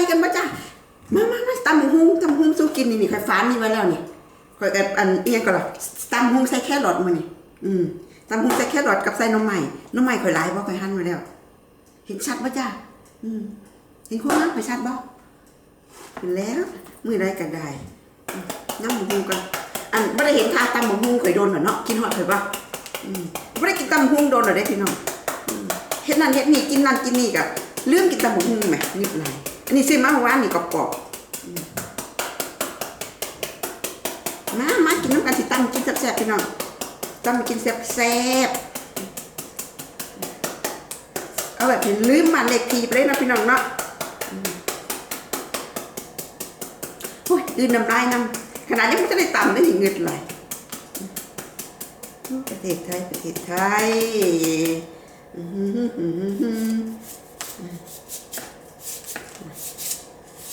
ดีกันบ่จ้ามามามาตำบักหุ่งตำบักหุ่งสู้กินนี่นี่ข่อยฟ้านนี่ไว้แล้วนี่ข่อยกับอันอียังก็ล่ะตำบักหุ่งใส่แครอทมานี่อืมตำบักหุ่งใส่แครอทกับใส่หน้ำใหม่น้ำใหม่ข่อยหลายบ่ข่อยหั่นไว้แล้ว เห็นชัดบ่จ้าอืมเห็นความงามข่อยชัดบ่เห็นแล้วมื้อใดก็ได้น้ำบักหุงกันอันบ่ได้เห็นทาตำบักหุ่งข่อยโดนเหรอเนาะกินฮอดข่อยบ่อืมบ่ได้กินตำบักหุ่งโดนเหรอเด้พี่น้องเฮ็ดนั่นเฮ็ดนี่กินนั่นกินนี่ก็ลืมกินตำบักหุ่งแหมนิดหน่อย อันนี้ซื้อมาเมื่อวานนี่กรอบๆมามากินน้ำกันสิตั้งกินแซ่บๆพี่น้องตั้งกินแซ่บๆเอาแบบที่ลืมมาเลขทีไปเลยนะพี่น้องเนาะอุ้ยดื่นน้ำลายน้ำขนาดนี้มันจะได้ตำได้ถึงเงินไหลอืมประเทศไทยประเทศไทย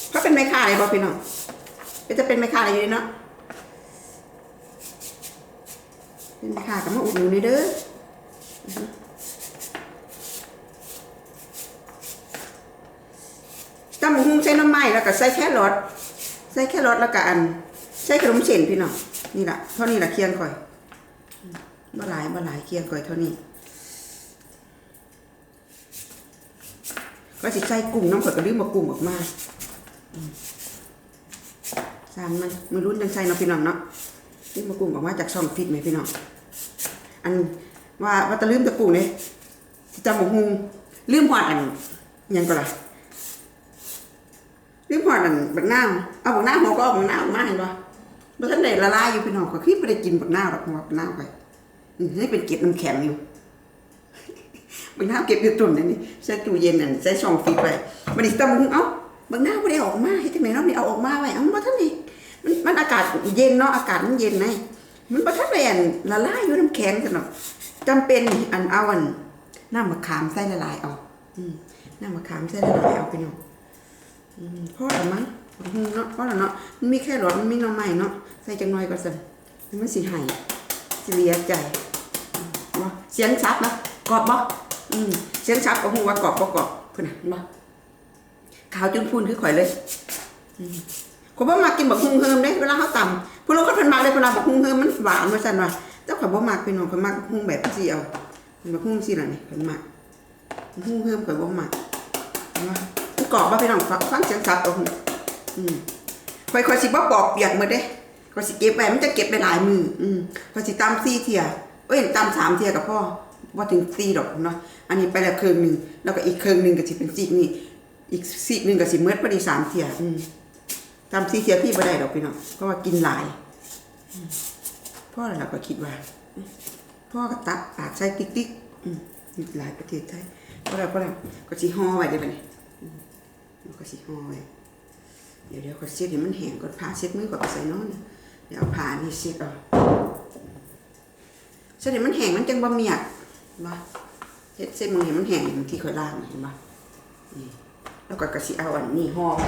เขาเป็นแม่ค้าอะไรบ่พี่น้องก็จะเป็นแม่ค้าอะไรอยู่เนาะเป็นแม่ค้ากับมาอุดหนุนนี่เด้อตำบักหุ่งใส่น้ำไม้แล้วก็ใส่แค่รอทใส่แค่รอทแล้วก็อันใส่ขนมเส้นพี่น้องนี่แหละเท่านี้แหละเคียงก่อยบ่หลายบ่หลายเคียงก่อยเท่านี้ ก็สิใส่กุ้งน้ำข่อยก็ลืมมากุ้งออกมาสามมันมือรุ่นจังใส่เนาะพี่น้องเนาะลืมมากุ้งออกมาจากช่องฟิตไหมพี่น้องอันว่าว่าจะลืมตะกุ้งเนี่ยจำบอกฮุงลืมหอดอันยังก็ล่ะลืมหอดอันบักนาเอาบักนาหัวก็เอาบักนาออกมาเห็นปะบ่ทันได้ละลายอยู่พี่น้องก็คือไม่ได้กินบักนาหรอกหัวบักนาไปนี่เป็นเกล็ดน้ำแข็งอยู่ บางหน้าเก็บอยู่ตุ่นนี่ใส่ตู้เย็นนั่นใส่ช่องฟรีไว้บัดนี้ตำหุงเอ้าบางหน้าบ่ได้ออกมาเฮ็ดจังได๋เนาะนี่เอาออกมาไว้เอ้าบ่ทันได้มันมันอากาศเย็นเนาะอากาศมันเย็นไงมันบ่ทันได้อันละลายอยู่น้ำแข็งซั่นเนาะจำเป็นอันเอาอันน้ำมะขามใส่ละลายเอาอืน้ำมะขามใส่ละลายเอาไปเนาะอืมพอแล้วมั้งหุงเนาะพอแล้วเนาะมันมีแค่รสมันมีหน่อไม้เนาะใส่จังหน่อยก็ซั่นมันสิห้สิเสียใจเสียงชัดนะกอบบ่ อืมเสียงชับก็หูว่ากรอบบ่กรอบเพิ่นน่ะขาวจนพูนคือข่อยเลยอืมข่อยบ่มักกินบักฮุงเฮิมเด้เวลาเฮาต่ำผู้ลางคนเพิ่นมักเลยเวลาบักฮุงเฮิมมันหวานว่าซั่นว่าแต่ข่อยบ่มักพี่น้องข่อยมักบักฮุงแบบซี่เอาบักฮุงซี่ล่ะนี่ข่อยมักบักฮุงเฮิมข่อยบ่มักนบ่มันกรอบบ่พี่น้องฟังเสียงชับเอาหุ่นอืมข่อยข่อยสิบ่ปอกเปียกหมดเด้ข่อยสิเก็บไว้มันจะเก็บไปหลายมืออืมข่อยสิตำ4เที่ยเอ้ยตำสามเที่ยก็พอ ว่าถึงซีดอกเนาะอันนี้ไปแล้วเครึ่งหนึ่งแล้วก็อีกเครึ่งหนึ่งก็สิเป็นซีกนี่อีกซีกหนึ่งก็สิเมื่อพอดีสามเทียอืมทำซีเทียพี่บ่ได้ดอกพี่น้องเพราะว่ากินหลายพ่อเราก็คิดว่าพ่อก็ตักปากใส่ติ๊กติ๊กอืมมีหลายประเทศไทยเพราะเราเพราะเราก็สิห่อไว้ได้ปะเนี่ยอืมแล้วก็สิห่อไว้เดี๋ยวเดี๋ยวก็เช็ดให้มันแห้งก่อนผ้าเช็ดมือก่อนใส่นอนเดี๋ยวเอาผ้านี่เช็ดเอาเส้มันแห้งมันจังบะเมียก มาเฮ็ดเส้นมือให้มันแห้งอย่างที่เคยล่างเห็นปะนี่แล้วก็กระสิเอาอันนี้ห่อไว้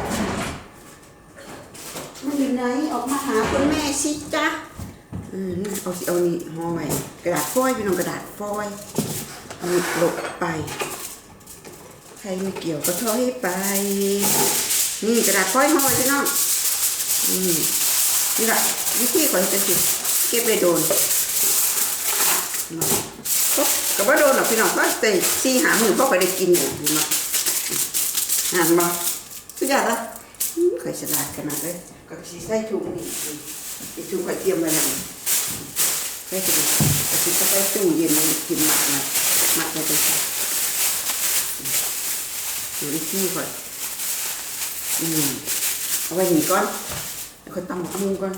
มันอยู่ไหนออกมาหาคุณแม่สิจ๊ะอืมนี่เอาสิเอานี่ห่อไว้กระดาษฟอยล์พี่น้องกระดาษฟอยล์เอานี่หลบไปใครไม่เกี่ยวก็ถอยไป นี่กระดาษฟอยล์ห่อไว้พี่น้องอืมนี่แหละวิธีก่อนจะสิเก็บได้โดน ก็ก็บ่โดนหรอกพี่น้องเพราะแต่สี่หาหมื่นพ่อก็ได้กินอยู่พี่น้องอ่านบ่สุดยอดละอืมเคยฉลาดขนาดเลยก็สิใส่ถุงนี่อีถุงก็เตรียมไว้แล้วใส่ถุงก็สิใส่ตู้เย็นไว้กินหมักนะหมักไว้จังซี่อยู่ในที่ก่อนอืมเอาไว้นี่ก่อนแล้วค่อยตำหมกมุงก่อน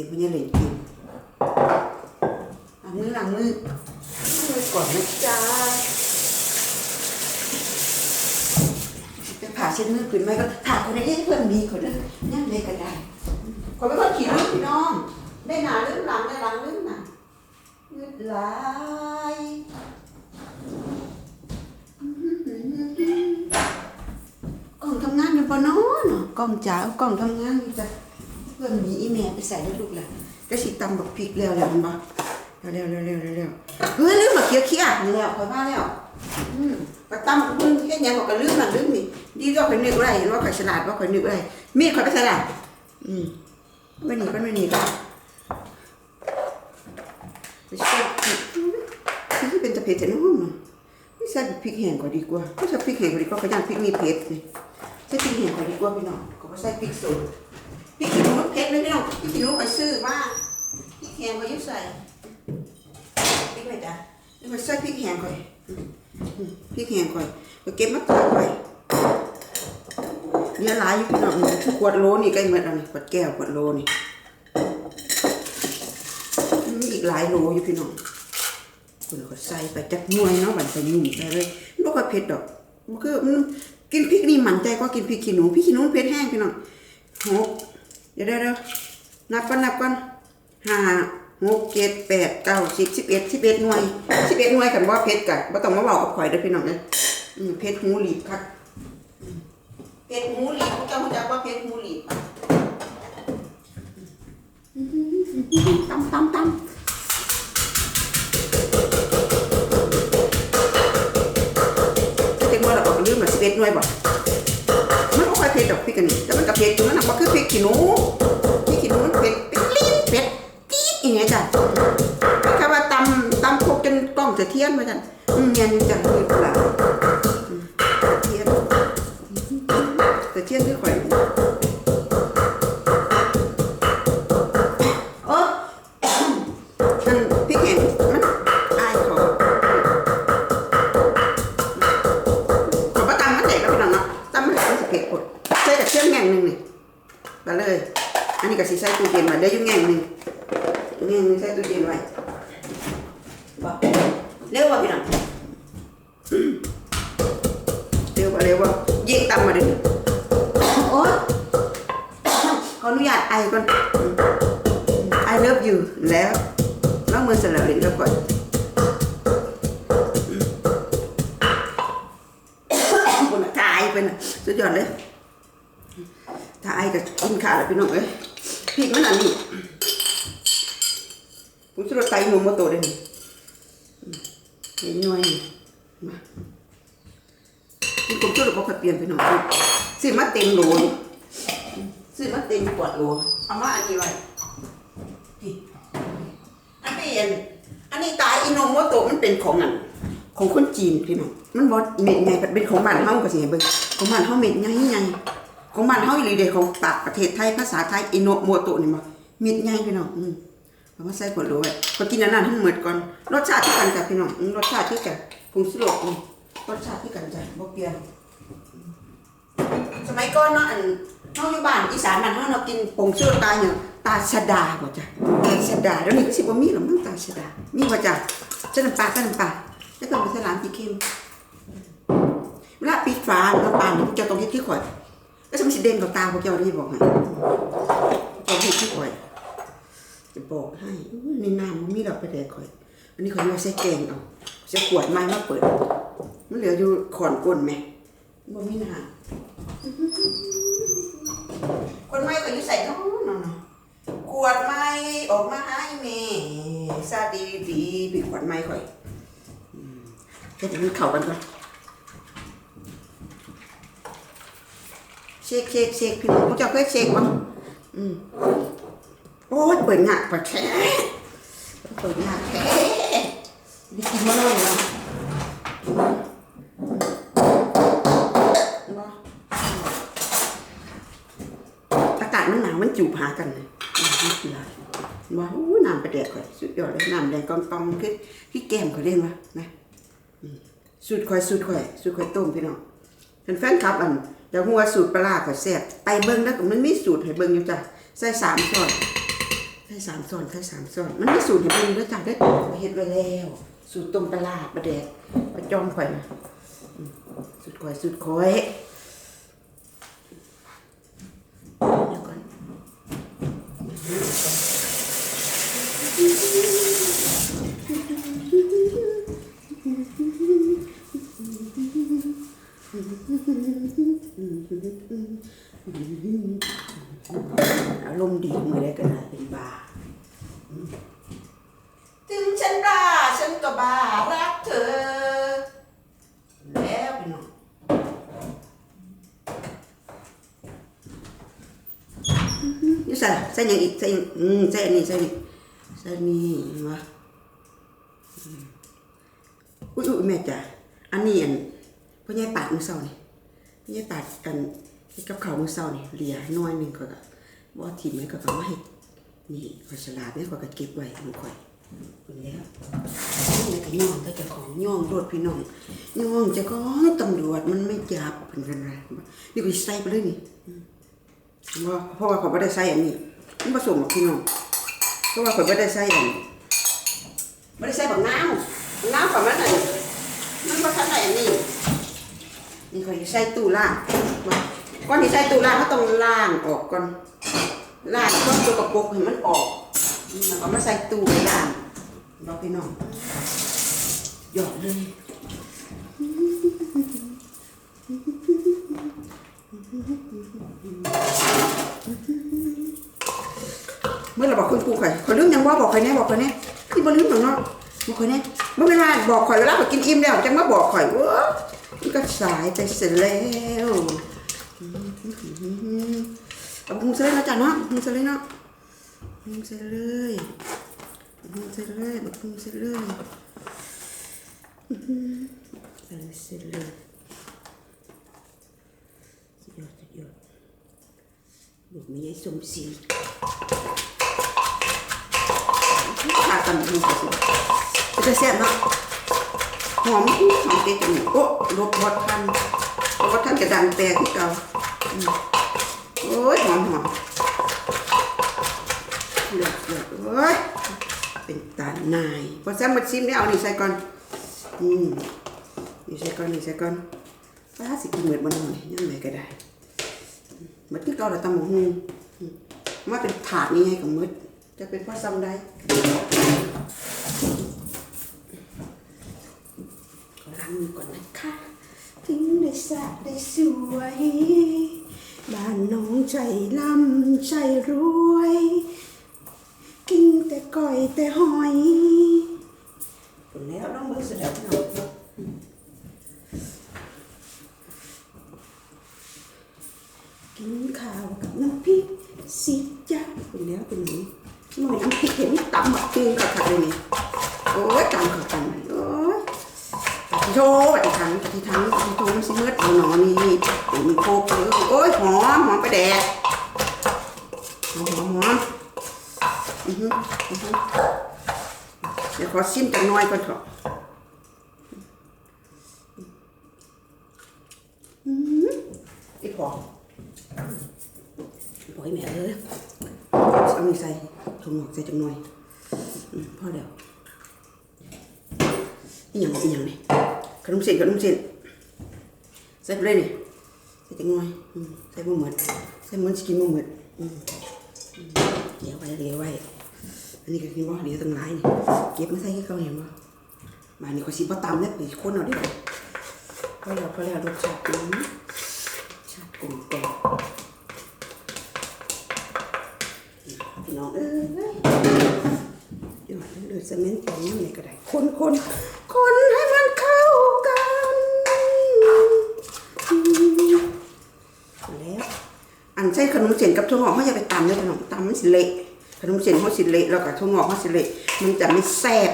สียงมันยังเหลยกินล้างมือล้างมือล้างมือก่อนนะจ๊ะไปผ่าเช็ดมือขึ้นไหมก็ถามคนได้เพื่อนมีคนนั้นยังไงก็ได้คนไม่ค่อยขี่รถพี่น้องได้หนาลืมหลังได้หลังลืมหนายืดไหลายกล้องทำงานอยู่ปะน้อเนาะกล้องจ๋ากล้องทำงานอยู่จ้ะ พื่อนมีอีเมลไปใส่ให้ลูกหละก็สิตำบักพริกแล้วแหละมันบ่เร็วๆเร็วเร็วเร็วเร็วเฮ้ยลืมมาเคี้ยวเคี้ยวนี่แล้วคอยมาแล้วอืมกระตั้มมึงเฮ็ดหยังก็กระลืมนั่นลืมนี่ดีก็คอยนึกอะไรเห็นว่าคอยฉลาดว่าคอยนึกอะไรมีดคอยไปฉลาดอืมไม่หนีก็ไม่หนีก็ไม่ใช่ที่เป็นตะเพ็ดแต่น้องมันไม่ใช่พริกแห้งก็ดีกว่าไม่ใช่พริกแห้งก็ดีกว่าก็ย่างพริกมีเผ็ดนี่ใช่พริกแห้งก็ดีกว่าพี่น้องก็ไม่ใช่พริกสดพริกขี้หนู เผ็ดเลยพี่น้องพริกขี้หนูไปซื้อมาพริกแห้งก็อยุ่ใส่พริกไหมจ๊ะนี่มันใส่พริกแห้งก่อนอืมอืมพริกแห้งก่อนก็เก็บมาตากไว้เนี่ยหลายอยู่พี่น้องขวดโลนี่ใกล้หมดแล้วนี่ขวดแก้วขวดโลนี่มีอีกหลายโลอยู่พี่น้องคุณก็ใส่ไปจักหน่วยเนาะบัดใส่หนุ่มไปเลยมันบ่ค่อยเผ็ดดอกมันคือกินพริกนี่หมันใจกว่ากินพริกขี้หนูพริกขี้หนูเผ็ดแห้งพี่น้องหก ดี๋ยวเดี๋ยวเดี๋ยวนับก่อนนับก่อนห้าหกเจ็ดแปดเก้าสิบสิบเอ็ดสิบเอ็ดหน่วยสิบเอ็ดหน่วยกันว่าเพชรกันว่าต้องมาบอกกับข่อยเด้อพี่น้องเด้ออืมเพชรหูหลีบครับอืมเพชรหูหลีบพวกเจ้ารู้จักว่าเพชรหูหลีบปะอืมตำตำตำจะเต็มว่าเราบอกลืมมาสิบเอ็ดหน่วยบ่มันก็ค่ อยเผ็ดดอกพี่กันนี่แต่มันก็เผ็ดอยู่นั่นน่ะมันคือเพชรขี้หนูพีกขี้หนูมันเผ็ดเป็นลิ้นเผ็ดจี๊ดอย่างเงี้ยจ้ะแค่ว่าตำตำคกจนกล้องจะเทียนมาจ้ะอืมเนียนจ้ะคือปลา วะเร็วว่ะยิงตามมาดิโอ๊ยขออนุญาตไอก่อนไอเลิฟอยู่แล้วล้างมือเสร็จแล้วเล่นแล้วก่อนคนละทายไปนะสุดยอดเลยถ้าไอก็กินขาดแล้วพี่น้องเอ้ยพริกมันอันนี้ผมจะรไตหนุ่มมาโตได้นี่หน่วยมา ที่ผมช่วยบอกเปลี่ยนไปหน่อยซื้อมาเต็มโหลซื้อมาเต็มขวดโหลเอามาอันนี้ไว้พี่อันนี้อันอันนี้ตาอิโนโมโตะมันเป็นของอันของคนจีนพี่น้องมันบอเม็ดไงเป็นของบ้านเฮาก็สิให้เบิ่งของบ้านเฮาเม็ดใหญ่ใหญ่ของบ้านเฮาอีหลีเด้ของปากประเทศไทยภาษาไทยอิโนโมโตะนี่บ่เม็ดใหญ่พี่น้องอืมเอามาใส่ขวดโหลไว้พอกินอันนั้นให้มันหมดก่อนรสชาติที่กันจ้ะพี่น้องอืมรสชาติที่กันผงสุรสนี่ รสชาติที่กันจ้ะบ่เปรี้ยวสมัยก่อนเนาะอันเฮาอยู่บ้านอีสานบ้านเฮาเนาะกินผงสุรสตาอย่างตาชะดาบ่จ้ะตาชะดาแล้วนี่ก็สิบ่มีหรอกมั้งตาชะดา มีบ่จ้ะใส่น้ำปลาใส่น้ำปลาแล้วก็ไปใส่น้ำพริกเค็มเวลาปิดฝาน้ำปานพวกเจ้าต้องเฮ็ดที่ข่อยแล้วสมันสิเด่นกับตาพวกเจ้าได้บอกให้เจ้าเฮ็ดที่ข่อยจะบอกให้ในน้ำมันมีดอกไปแดกข่อย อันนี้เขาเอาใส่แกงเอาจะขวดไม้มาเปิด มันเหลืออยู่ขอนก้นไหมบ่มีน้ำคนไม้ก็อยู่ใส่เน้องน้องขวดไม้ออกมาให้แม่ซาดีดีปิดขวดไม้ข่อยอืมแค่จะมันเข่ากันก่อนเชคเชคเชคพี่น้องพวกเจ้าเคยเชคมั้งอืมโอ้ยเปิดหนักกว่าแท้เปิดหนักแท้นี่กินมาเลยนะอากาศมันหนาวมันจูบหากันเลยนี่คืออะไรว้าวน้ำไปแดกข่อยสุดยอดเลยน้ำแดงกองตองคือพี่แก้มขาเรียกว่านะอืมสูตรข่อยสูตรข่อยสูตรข่อยต้มพี่น้องเป็นแฟนคลับอันเดี๋ยวหัวสูตรปลาร้าข่อยแซ่บไปเบิ่งแล้วก็มันมีสูตรให้เบิ่งอยู่จ้ะใส่สามช้อนใส่สามส่วนใส่สามส่วนมันมีสูตรอยู่เป็นด้วยจ้ะได้ไปเฮ็ดไว้แล้ว สูตรต้มปลาร้าประเดกประจอมข่อยนะสูตรข่อยสูตรข่อย กมือได้ขนาดเป็นบา ถึงฉันบ้าฉันก็บ้ารักเธอ แล้วพี่น้องนี่ใส่ใส่ยังอีกใส่อืมใส่นนี่ใส่นี่ใส่นี่วะอุ้ยอุ้ยแม่จ้ะอันนี้อันพ่อใหญ่ปากมือเศร้านี่พ่อใหญ่ปากอันกับเขามือเศร้านี่เหลียน้อยหนึ่งก่อน ก็บ่ถิ่มไว้ก็ก็มาให้นี่ข่อยฉลาดเนี่ยข่อยก็เก็บไว้ของข่อยคุณแล้วนี่ก็ย่องก็เจะของย่องโดดพี่น้องย่องเจะของตำรวจมันไม่จับเป็นกันไรนี่ก็ใส่ไปเลยนี่ว่าเพราะว่าเขาไม่ได้ใส่อันนี้มันผสมกับพี่น้องเพราะว่าเขาไม่ได้ใส่อันไม่ได้ใส่แบักน้าวบักน้าวของมันอันมันก็ทันได้นนี้นี่เขาใส่ตู้ล่างก่อนที่ใส่ตู้ล่างเขาต้องล่างออกก่อน ลางต้นตัวกระปุกให้มันออกนี่มันก็มาใส่ตู้ไปล่างรอพี่น้องหยอดเลยเมื่อเราบอกคุณครูข่อยข่อยลืมยังว่าบอกข่อยแน่บอกข่อยแน่คือบ่ลืมหรอกเนาะบอกข่อยแน่เมื่อเวลาบอกข่อยเวลาข่อยกินอิ่มแล้วจังมาบอกข่อยเว้อมันก็สายไปเสร็จแล้ว เอาพุงเสร็จแล้วจ้ะเนาะพุงเสร็จเลยเนาะพุงเสร็จเลยพุงเสร็จเลยพุงเสร็จเลยเสร็จเสร็จเลยสุดยอดสุดยอดลูกไม่ใช่สมศรีขาดกันดูสิจะแซ่บเนาะหอมหอมเตะจมูกโอ้ลบวัดทันลบวัดทันกระดังแตกที่เก่า โอ้ยหอมหอมเลือดเลือดโอ้ยเป็นตาหนายพอแซ่บหมดซิมได้เอานี่ใส่ก่อนอืมนี่ใส่ก่อนนี่ใส่ก่อนป้าสิกินเหมือนมันหน่อยยังไงก็ได้มันที่เกาเราตำหมูฮูมาเป็นถาดนี่ไงกับมืดจะเป็นพ่อซ้ำได้ล้างมือก่อนนะคะถึงได้สะได้สวย บ้านน้องใจล่ำใจรวย กินแต่ก้อยแต่หอยผลแล้วน้องมือเสร็จแล้วพี่น้องกินข้าวกับน้ำพริกสิจ้าผลแล้วเป็นหนูหน่อยน้ำพริกเห็นตำบักตึงกับขัดเลยนี่โอ้ยตำขัดกันโอ้ย ปฏิโทปฏิทังปฏิทังปฏิโทมันสิเมื่อเอาหนอนี่นี่โอ้ยมีโคกเลยโอ้ยหอมหอมไปแดกหอมหอมหอมอือฮึอือฮึเดี๋ยวขอชิมจังน้อยก่อนเถอะอืมไอ้พอปล่อยแม่เลยเอานี่ใส่ถุงหมอกใส่จังน้อยอืมพอเดี๋ยวอีหยังอีหยังนี่ ขนมเส้นขนมเส้นใส่ไปเลยนี่ใส่จังหน่อยอืมใส่บ่หมดใส่หมันสกินบ่หมดอืมอืมเดี๋ยวไว้เดี๋ยวไว้อันนี้ก็กินบ่เดี๋ยวตั้งหลายนี่เก็บมาใส่ให้เขาเห็นบ่มานี่ก็สิบ่ตำเด้อไปคนเอาด้อพอแล้วพอแล้วรสชาติอืมชาติกลมกล่อมพี่น้องเอ้ยเดี๋ยอดเลือดเซเมนต์ตรงนี้ก็ได้คนคนคนให้มันเข้ากันแล้ว อัน ใช้ขนมเส้นกับถั่วงอกเขาจะไปตำเลยขนมตำมันสิเละขนมเส้นเขาสิเละแล้วก็ถั่วงอกเขาสิเละมันจะไม่แซ่บ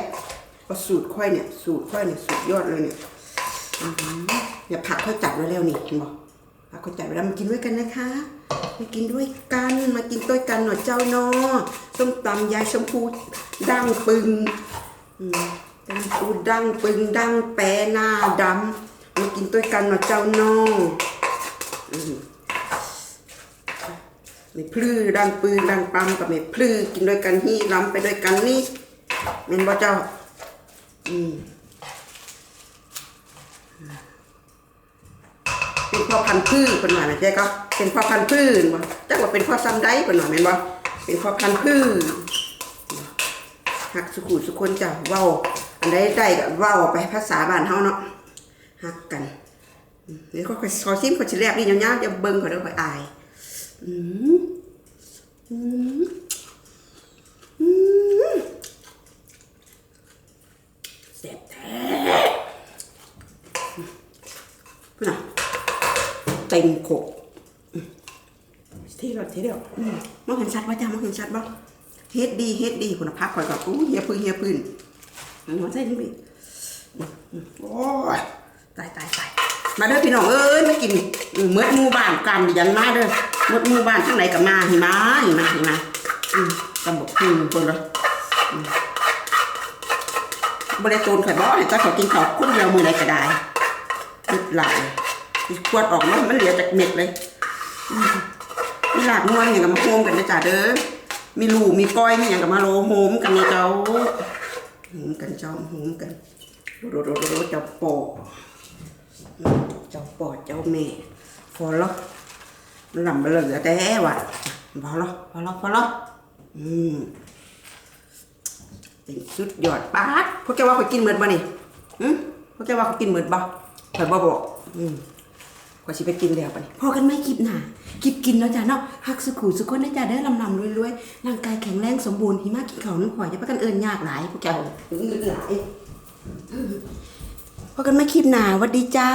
เพราสูตรค่อยเนี่ย สูตรค่อยเนี่ยสุดยอดเลยเนี่ยอย่าผักค่อยจัดไว้แล้วนี่เห็นบอกผักค่อยจัดไว้แล้วมากินด้วยกันนะคะมากินด้วยกันมากินด้วยกันหน่อยเจ้านอส้มตำยายชมพูดังปึงอืมดังปูดังปึงดังแปรหน้าดำมากินด้วยกันหน่อยเจ้าเนอ ไม่พลื้อดังปืนดังปั๊มกับไม่พลื้อกินด้วยกันฮี่ล้ำไปด้วยกันนี่เมนบ่เจ้า อืมเป็นพ่อพันธุ์พืชเป็นว่านะเจ๊ก็เป็นพ่อพันธุ์พืชบ่จักว่าเป็นพ่อซ้ำได้เป็นว่าแม่นบ่เป็นพ่อพันธุ์พืชหักสุขุสุคนจ้ะเว้า อันใดได้ก็เว้าไปภาษาบ้านเฮาเนาะหักกันเดี๋ยวก็ขอซิมขอสิแลบนี่ยาวๆจะเบิ่งก่อนเด้อข่อยอาย อืมอืมอืมแซ่บแท้นะเต็มขกอืมทีเดียวทีเดียวมองเห็นชัดว่าจ้ามองเห็นชัดบ่เฮ็ดดีเฮ็ดดีคุณภาพคอยกับอู้เฮียพื้นเฮียพื้นอันมันใช่นี่พี่อืมอืมโอ้ยตายตายตายมาเด้อพี่น้องเอ้ยมากินอืมเมื่อหมู่บ้านกันยันมาเด้อ มื่อหมู่บ้านทั้งไหนกับมาหิมาหิมาหิมาอืมตำบกพึ่งคนละอืมบริโภคข่อยบ่ให้เจ้าเขากินข้าวคนเดียวมือใดก็ได้ติดหลายขวดออกมามันเหลือจากเม็ดเลยมีหลากนวลอย่างกับมาโฮมกันนะจ๊ะเด้อมีลูมีก้อยมีอย่างกับมาโลโฮมกันนะเจ้าโฮมกันจ้าโฮมกันโรโรโรโรเจ้าปอเจ้าปอเจ้าแม่พอแล้ มันลำไปเลยแต่ว่ะพอแล้วพอแล้วพอแล้วอืมเป็นสุดยอดปาดพวกแกว่าเขากินเหมือนบ่นี่อืมพวกแกว่าเขากินเหมือนบ่ข่อยบ่บอกอืมกว่าสิไปกินแล้วปะนี่พอกันไม่คลิปหนาคลิปกินแล้วจ้ะเนาะหักสุขุสุขคนได้จ้ะได้ลำลำรวยๆร่างกายแข็งแรงสมบูรณ์หิมะกินข้าวน้ำข่อยจะปกันเอิญยากหลายพวกแกเงินหลายพอกันไม่คลิปหนาวัดดีจ้า